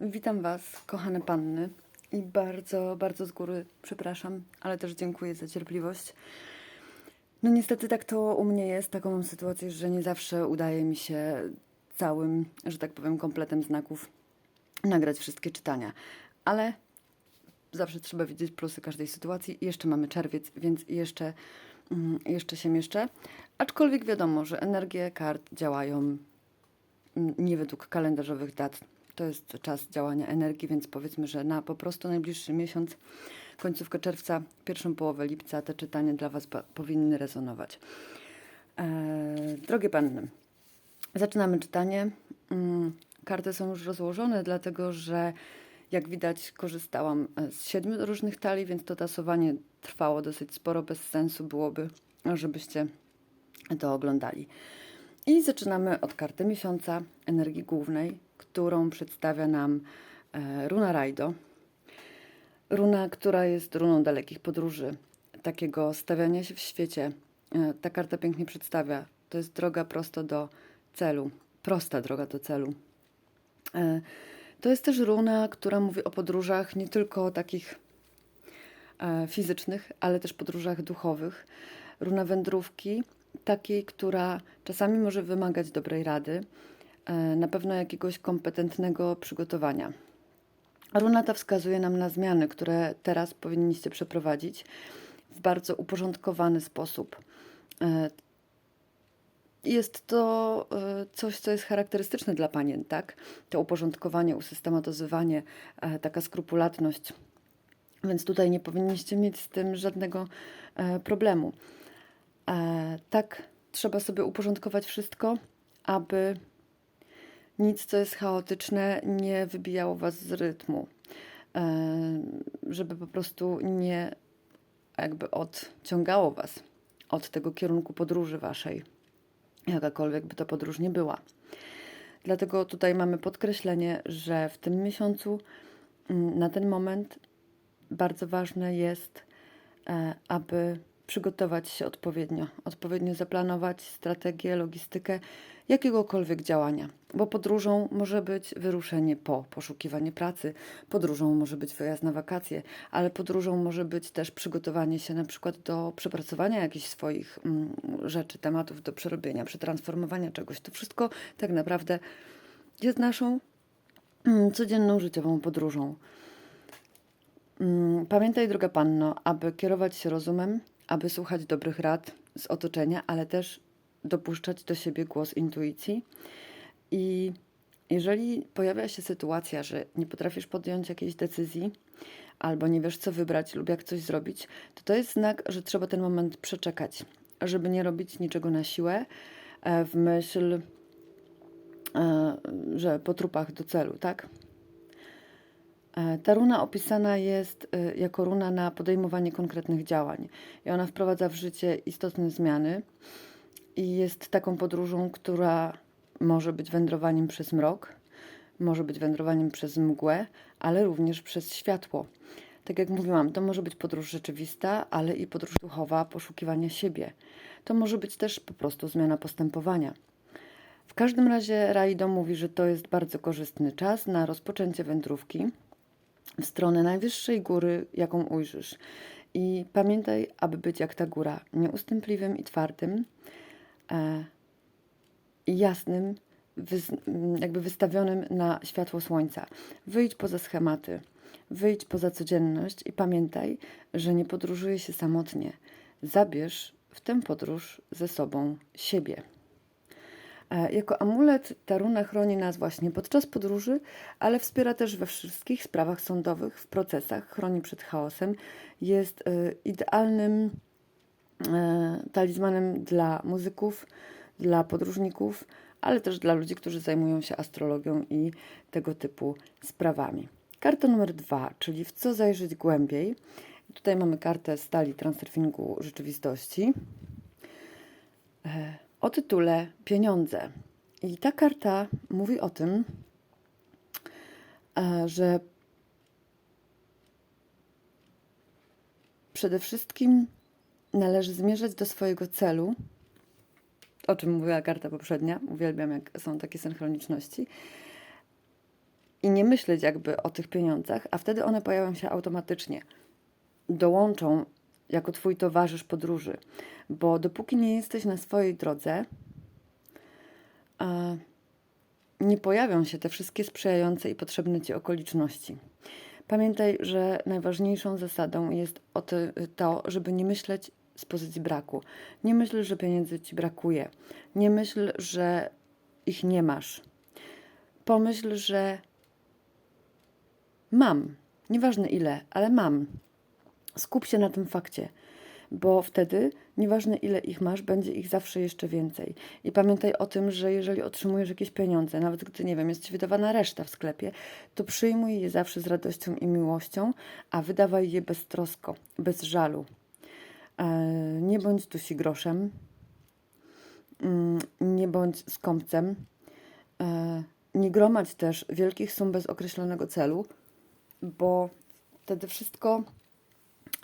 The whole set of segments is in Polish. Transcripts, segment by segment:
Witam Was, kochane panny, i bardzo, bardzo z góry przepraszam, ale też dziękuję za cierpliwość. No niestety tak to u mnie jest. Taką mam sytuację, że nie zawsze udaje mi się całym, że tak powiem, kompletem znaków nagrać wszystkie czytania. Ale zawsze trzeba widzieć plusy każdej sytuacji. Jeszcze mamy czerwiec, więc jeszcze, mm, jeszcze się mieszczę. Aczkolwiek wiadomo, że energie kart działają mm, nie według kalendarzowych dat. To jest czas działania energii, więc powiedzmy, że na po prostu najbliższy miesiąc, końcówkę czerwca, pierwszą połowę lipca, te czytania dla Was powinny rezonować. Eee, drogie panny, zaczynamy czytanie. Mm, karty są już rozłożone, dlatego że jak widać, korzystałam e, z siedmiu różnych talii, więc to tasowanie trwało dosyć sporo. Bez sensu byłoby, żebyście to oglądali. I zaczynamy od karty miesiąca, energii głównej, którą przedstawia nam e, runa Rajdo. Runa, która jest runą dalekich podróży, takiego stawiania się w świecie. E, ta karta pięknie przedstawia. To jest droga prosto do celu, prosta droga do celu. E, to jest też runa, która mówi o podróżach nie tylko takich fizycznych, ale też podróżach duchowych. Runa wędrówki, takiej, która czasami może wymagać dobrej rady, e, na pewno jakiegoś kompetentnego przygotowania. Runa ta wskazuje nam na zmiany, które teraz powinniście przeprowadzić w bardzo uporządkowany sposób. E, Jest to e, coś, co jest charakterystyczne dla panien, tak? To uporządkowanie, usystematyzowanie, taka skrupulatność. Więc tutaj nie powinniście mieć z tym żadnego problemu. E, tak, trzeba sobie uporządkować wszystko, aby nic, co jest chaotyczne, nie wybijało was z rytmu. E, żeby po prostu nie jakby odciągało was od tego kierunku podróży waszej, jakakolwiek by to podróż nie była. Dlatego tutaj mamy podkreślenie, że w tym miesiącu mm, na ten moment bardzo ważne jest, e, aby przygotować się odpowiednio, odpowiednio zaplanować strategię, logistykę jakiegokolwiek działania, bo podróżą może być wyruszenie po poszukiwanie pracy, podróżą może być wyjazd na wakacje, ale podróżą może być też przygotowanie się na przykład do przepracowania jakichś swoich mm, rzeczy, tematów do przerobienia, przetransformowania czegoś. To wszystko tak naprawdę jest naszą mm, codzienną życiową podróżą. Mm, Pamiętaj, droga panno, aby kierować się rozumem, aby słuchać dobrych rad z otoczenia, ale też dopuszczać do siebie głos intuicji. I jeżeli pojawia się sytuacja, że nie potrafisz podjąć jakiejś decyzji, albo nie wiesz, co wybrać, lub jak coś zrobić, to to jest znak, że trzeba ten moment przeczekać, żeby nie robić niczego na siłę, e, w myśl, e, że po trupach do celu, tak? E, Ta runa opisana jest e, jako runa na podejmowanie konkretnych działań i ona wprowadza w życie istotne zmiany i jest taką podróżą, która może być wędrowaniem przez mrok, może być wędrowaniem przez mgłę, ale również przez światło. Tak jak mówiłam, to może być podróż rzeczywista, ale i podróż duchowa, poszukiwania siebie. To może być też po prostu zmiana postępowania. W każdym razie Raido mówi, że to jest bardzo korzystny czas na rozpoczęcie wędrówki w stronę najwyższej góry, jaką ujrzysz. I pamiętaj, aby być jak ta góra, nieustępliwym i twardym, e, jasnym, jakby wystawionym na światło słońca. Wyjdź poza schematy, wyjdź poza codzienność i pamiętaj, że nie podróżuje się samotnie. Zabierz w tę podróż ze sobą siebie. E, Jako amulet ta runa chroni nas właśnie podczas podróży, ale wspiera też we wszystkich sprawach sądowych, w procesach, chroni przed chaosem. Jest e, idealnym e, talizmanem dla muzyków, dla podróżników, ale też dla ludzi, którzy zajmują się astrologią i tego typu sprawami. Karta numer dwa, czyli w co zajrzeć głębiej. Tutaj mamy kartę stali transurfingu rzeczywistości o tytule Pieniądze. I ta karta mówi o tym, e, że przede wszystkim należy zmierzać do swojego celu, o czym mówiła karta poprzednia. Uwielbiam, jak są takie synchroniczności. i nie myśleć jakby o tych pieniądzach, a wtedy one pojawią się automatycznie. Dołączą jako Twój towarzysz podróży, bo dopóki nie jesteś na swojej drodze, nie pojawią się te wszystkie sprzyjające i potrzebne Ci okoliczności. Pamiętaj, że najważniejszą zasadą jest to, żeby nie myśleć z pozycji braku. Nie myśl, że pieniędzy Ci brakuje. Nie myśl, że ich nie masz. Pomyśl, że mam. Nieważne ile, ale mam. Skup się na tym fakcie, bo wtedy, nieważne ile ich masz, będzie ich zawsze jeszcze więcej. I pamiętaj o tym, że jeżeli otrzymujesz jakieś pieniądze, nawet gdy, nie wiem, jest ci wydawana reszta w sklepie, to przyjmuj je zawsze z radością i miłością, a wydawaj je beztrosko, bez żalu. E, nie bądź tusi groszem, mm, nie bądź skąpcem, e, nie gromadź też wielkich sum bez określonego celu, bo wtedy wszystko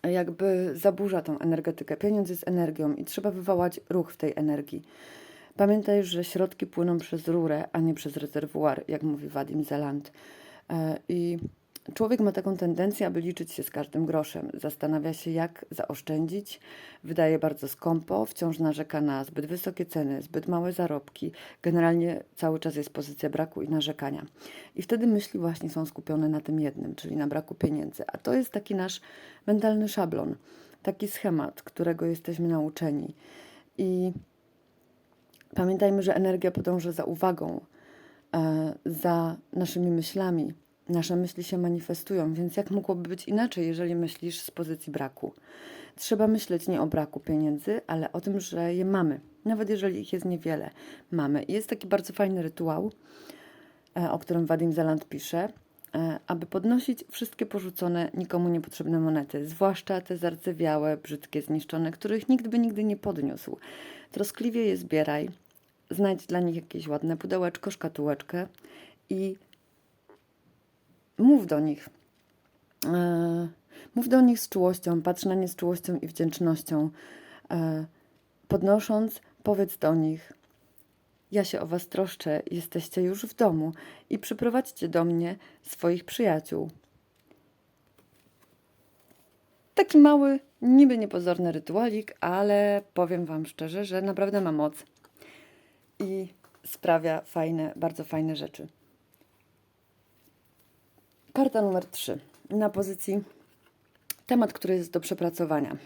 jakby zaburza tą energetykę. Pieniądz jest energią i trzeba wywołać ruch w tej energii. Pamiętaj, że środki płyną przez rurę, a nie przez rezerwuar, jak mówi Wadim Zeland. E, I Człowiek ma taką tendencję, aby liczyć się z każdym groszem. Zastanawia się, jak zaoszczędzić, wydaje bardzo skąpo, wciąż narzeka na zbyt wysokie ceny, zbyt małe zarobki. Generalnie cały czas jest pozycja braku i narzekania. I wtedy myśli właśnie są skupione na tym jednym, czyli na braku pieniędzy. A to jest taki nasz mentalny szablon, taki schemat, którego jesteśmy nauczeni. I pamiętajmy, że energia podąża za uwagą, e, za naszymi myślami Nasze myśli się manifestują, więc jak mogłoby być inaczej, jeżeli myślisz z pozycji braku? Trzeba myśleć nie o braku pieniędzy, ale o tym, że je mamy. Nawet jeżeli ich jest niewiele, mamy. Jest taki bardzo fajny rytuał, e, o którym Wadim Zaland pisze, e, aby podnosić wszystkie porzucone, nikomu niepotrzebne monety, zwłaszcza te zardzewiałe, brzydkie, zniszczone, których nikt by nigdy nie podniósł. Troskliwie je zbieraj, znajdź dla nich jakieś ładne pudełeczko, szkatułeczkę i mów do nich. E, mów do nich z czułością, patrz na nie z czułością i wdzięcznością. E, podnosząc, powiedz do nich: Ja się o was troszczę, jesteście już w domu i przyprowadźcie do mnie swoich przyjaciół. Taki mały, niby niepozorny rytualik, ale powiem Wam szczerze, że naprawdę ma moc i sprawia fajne, bardzo fajne rzeczy. Karta numer 3. Na pozycji temat, który jest do przepracowania.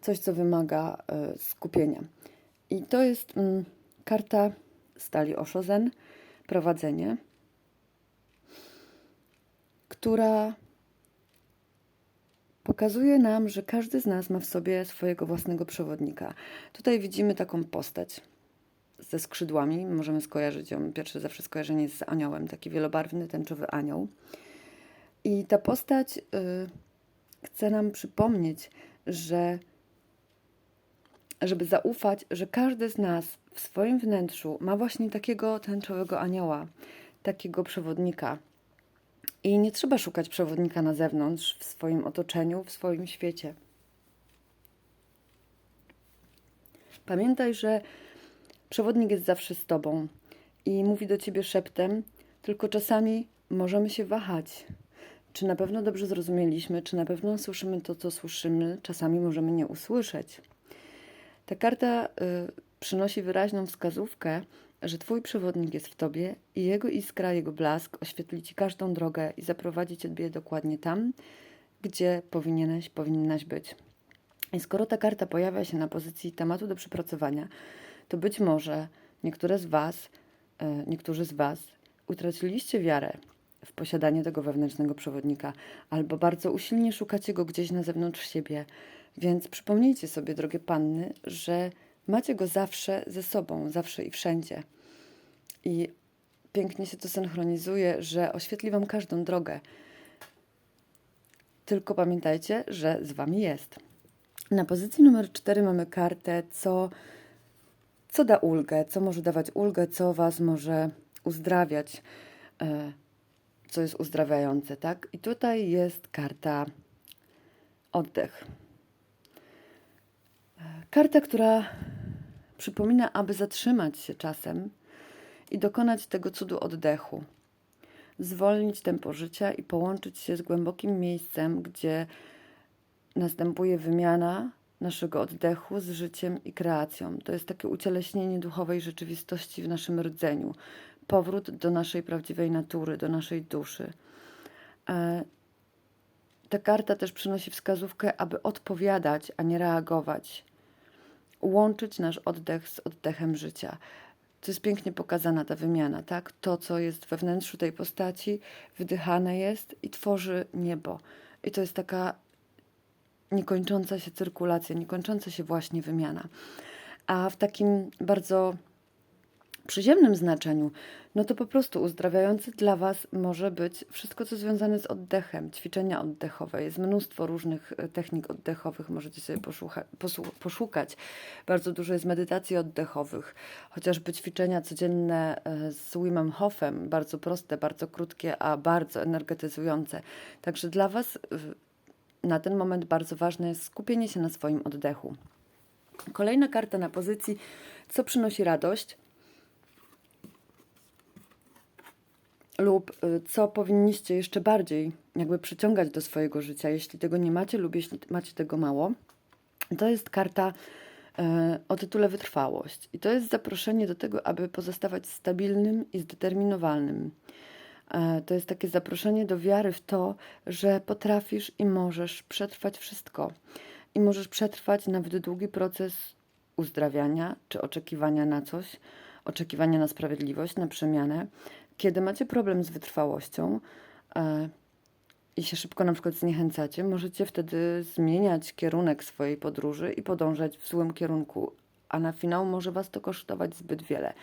Coś, co wymaga y, skupienia. I to jest y, karta stali Oshozen, prowadzenie, która pokazuje nam, że każdy z nas ma w sobie swojego własnego przewodnika. Tutaj widzimy taką postać ze skrzydłami. Możemy skojarzyć ją, pierwsze zawsze skojarzenie z aniołem, taki wielobarwny, tęczowy anioł. I ta postać y, chce nam przypomnieć, że żeby zaufać, że każdy z nas w swoim wnętrzu ma właśnie takiego tęczowego anioła, takiego przewodnika. I nie trzeba szukać przewodnika na zewnątrz, w swoim otoczeniu, w swoim świecie. Pamiętaj, że przewodnik jest zawsze z tobą i mówi do ciebie szeptem, tylko czasami możemy się wahać czy na pewno dobrze zrozumieliśmy, czy na pewno słyszymy to, co słyszymy, czasami możemy nie usłyszeć. Ta karta y, przynosi wyraźną wskazówkę, że Twój przewodnik jest w Tobie i jego iskra, jego blask oświetli Ci każdą drogę i zaprowadzi Ciebie dokładnie tam, gdzie powinieneś, powinnaś być. I skoro ta karta pojawia się na pozycji tematu do przepracowania, to być może niektóre z Was, y, niektórzy z Was utraciliście wiarę w posiadanie tego wewnętrznego przewodnika, albo bardzo usilnie szukacie go gdzieś na zewnątrz siebie. Więc przypomnijcie sobie, drogie panny, że macie go zawsze ze sobą, zawsze i wszędzie. I pięknie się to synchronizuje, że oświetli Wam każdą drogę. Tylko pamiętajcie, że z Wami jest. Na pozycji numer 4 mamy kartę, co, co da ulgę, co może dawać ulgę, co Was może uzdrawiać. E, co jest uzdrawiające, tak? I tutaj jest karta oddech. Karta, która przypomina, aby zatrzymać się czasem i dokonać tego cudu oddechu. zwolnić tempo życia i połączyć się z głębokim miejscem, gdzie następuje wymiana naszego oddechu z życiem i kreacją. To jest takie ucieleśnienie duchowej rzeczywistości w naszym rdzeniu, powrót do naszej prawdziwej natury, do naszej duszy. E, ta karta też przynosi wskazówkę, aby odpowiadać, a nie reagować. Łączyć nasz oddech z oddechem życia. To jest pięknie pokazana ta wymiana, tak? To, co jest we wnętrzu tej postaci, wydychane jest i tworzy niebo. I to jest taka niekończąca się cyrkulacja, niekończąca się właśnie wymiana. A w takim bardzo przyziemnym znaczeniu, no to po prostu uzdrawiający dla Was może być wszystko, co związane z oddechem, ćwiczenia oddechowe. Jest mnóstwo różnych e, technik oddechowych, możecie sobie posłu- poszukać. Bardzo dużo jest medytacji oddechowych, chociażby ćwiczenia codzienne e, z Wimem Hofem, bardzo proste, bardzo krótkie, a bardzo energetyzujące. Także dla Was na ten moment bardzo ważne jest skupienie się na swoim oddechu. Kolejna karta na pozycji, co przynosi radość lub y, co powinniście jeszcze bardziej jakby przyciągać do swojego życia, jeśli tego nie macie lub jeśli macie tego mało. To jest karta e, o tytule wytrwałość. I to jest zaproszenie do tego, aby pozostawać stabilnym i zdeterminowanym. E, To jest takie zaproszenie do wiary w to, że potrafisz i możesz przetrwać wszystko. I możesz przetrwać nawet długi proces uzdrawiania czy oczekiwania na coś, oczekiwania na sprawiedliwość, na przemianę. Kiedy macie problem z wytrwałością e, i się szybko na przykład zniechęcacie, możecie wtedy zmieniać kierunek swojej podróży i podążać w złym kierunku, a na finał może Was to kosztować zbyt wiele.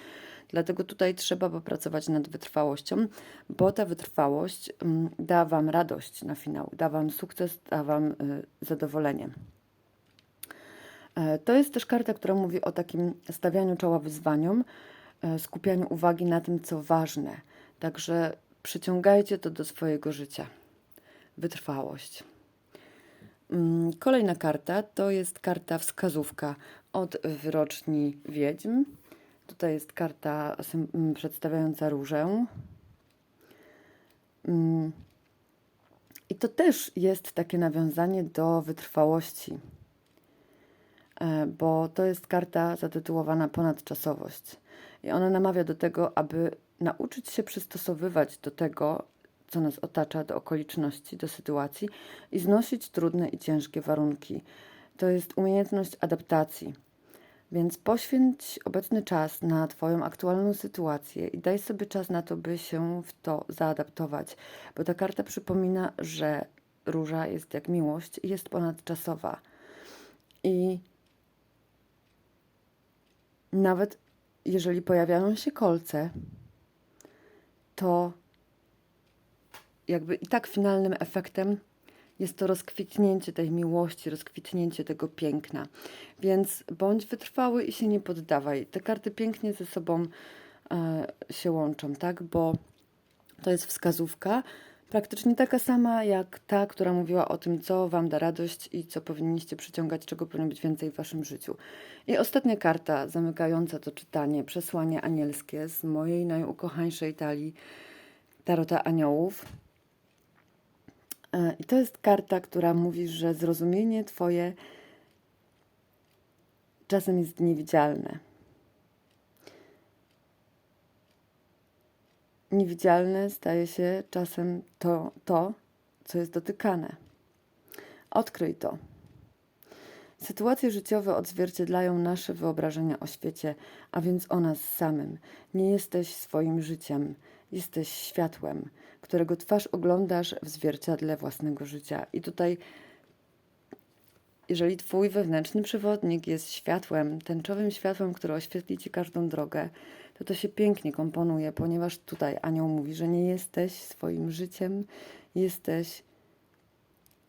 Dlatego tutaj trzeba popracować nad wytrwałością, bo ta wytrwałość mm, da Wam radość na finał, da Wam sukces, da Wam y, zadowolenie. E, To jest też karta, która mówi o takim stawianiu czoła wyzwaniom, e, skupianiu uwagi na tym, co ważne. Także przyciągajcie to do swojego życia. Wytrwałość. Mm, Kolejna karta to jest karta wskazówka od wyroczni wiedźm. Tutaj jest karta przedstawiająca różę. Mm, I to też jest takie nawiązanie do wytrwałości, e, bo to jest karta zatytułowana Ponadczasowość. I ona namawia do tego, aby nauczyć się przystosowywać do tego, co nas otacza, do okoliczności, do sytuacji i znosić trudne i ciężkie warunki. To jest umiejętność adaptacji. Więc poświęć obecny czas na Twoją aktualną sytuację i daj sobie czas na to, by się w to zaadaptować, bo ta karta przypomina, że róża jest jak miłość i jest ponadczasowa. I nawet jeżeli pojawiają się kolce, to jakby i tak finalnym efektem jest to rozkwitnięcie tej miłości, rozkwitnięcie tego piękna. Więc bądź wytrwały i się nie poddawaj. Te karty pięknie ze sobą e, się łączą, tak? Bo to jest wskazówka praktycznie taka sama jak ta, która mówiła o tym, co Wam da radość i co powinniście przyciągać, czego powinno być więcej w Waszym życiu. I ostatnia karta zamykająca to czytanie, przesłanie anielskie z mojej najukochańszej talii Tarota Aniołów. E, I to jest karta, która mówi, że zrozumienie Twoje czasem jest niewidzialne. Niewidzialne staje się czasem to, to, co jest dotykane. Odkryj to. Sytuacje życiowe odzwierciedlają nasze wyobrażenia o świecie, a więc o nas samym. Nie jesteś swoim życiem, jesteś światłem, którego twarz oglądasz w zwierciadle własnego życia. I tutaj, jeżeli Twój wewnętrzny przewodnik jest światłem, tęczowym światłem, które oświetli Ci każdą drogę, to to się pięknie komponuje, ponieważ tutaj anioł mówi, że nie jesteś swoim życiem, jesteś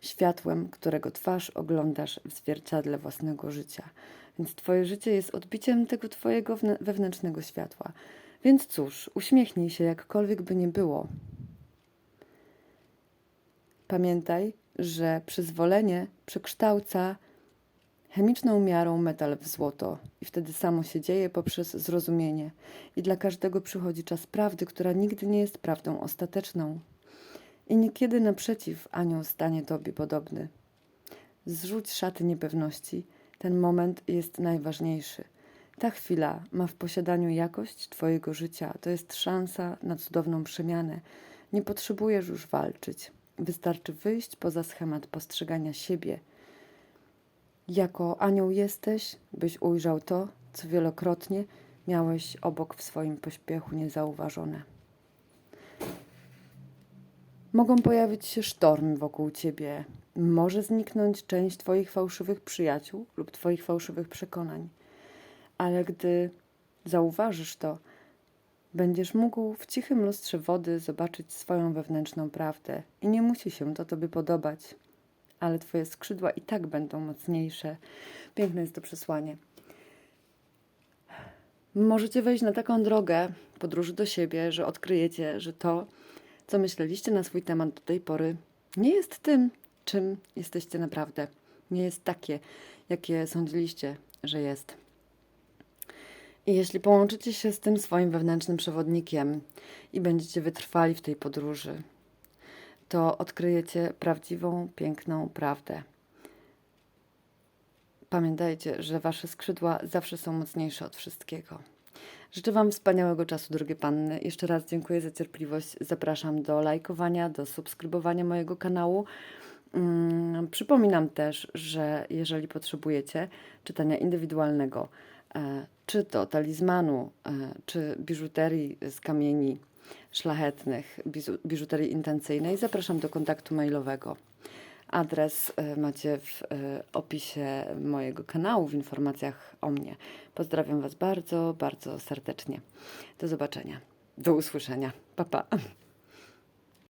światłem, którego twarz oglądasz w zwierciadle własnego życia. Więc Twoje życie jest odbiciem tego Twojego wewnętrznego światła. Więc cóż, uśmiechnij się, jakkolwiek by nie było. Pamiętaj, że przyzwolenie przekształca chemiczną miarą metal w złoto i wtedy samo się dzieje poprzez zrozumienie i dla każdego przychodzi czas prawdy, która nigdy nie jest prawdą ostateczną. I niekiedy naprzeciw anioł stanie tobie podobny. Zrzuć szaty niepewności, ten moment jest najważniejszy. Ta chwila ma w posiadaniu jakość Twojego życia. To jest szansa na cudowną przemianę. Nie potrzebujesz już walczyć. Wystarczy wyjść poza schemat postrzegania siebie. Jako anioł jesteś, byś ujrzał to, co wielokrotnie miałeś obok w swoim pośpiechu niezauważone. Mogą pojawić się sztormy wokół ciebie. Może zniknąć część Twoich fałszywych przyjaciół lub Twoich fałszywych przekonań ale gdy zauważysz to, będziesz mógł w cichym lustrze wody zobaczyć swoją wewnętrzną prawdę i nie musi się to tobie podobać, ale twoje skrzydła i tak będą mocniejsze. Piękne jest to przesłanie. Możecie wejść na taką drogę podróży do siebie, że odkryjecie, że to, co myśleliście na swój temat do tej pory, nie jest tym, czym jesteście naprawdę. Nie jest takie, jakie sądziliście, że jest. I jeśli połączycie się z tym swoim wewnętrznym przewodnikiem i będziecie wytrwali w tej podróży, to odkryjecie prawdziwą, piękną prawdę. Pamiętajcie, że wasze skrzydła zawsze są mocniejsze od wszystkiego. Życzę Wam wspaniałego czasu, drogie panny. Jeszcze raz dziękuję za cierpliwość. Zapraszam do lajkowania, do subskrybowania mojego kanału. Mm, przypominam też, że jeżeli potrzebujecie czytania indywidualnego, e, czy to talizmanu, e, czy biżuterii z kamieni szlachetnych, biżuterii intencyjnej, zapraszam do kontaktu mailowego. Adres e, macie w e, opisie mojego kanału, w informacjach o mnie. Pozdrawiam Was bardzo, bardzo serdecznie. Do zobaczenia. Do usłyszenia. Pa, pa.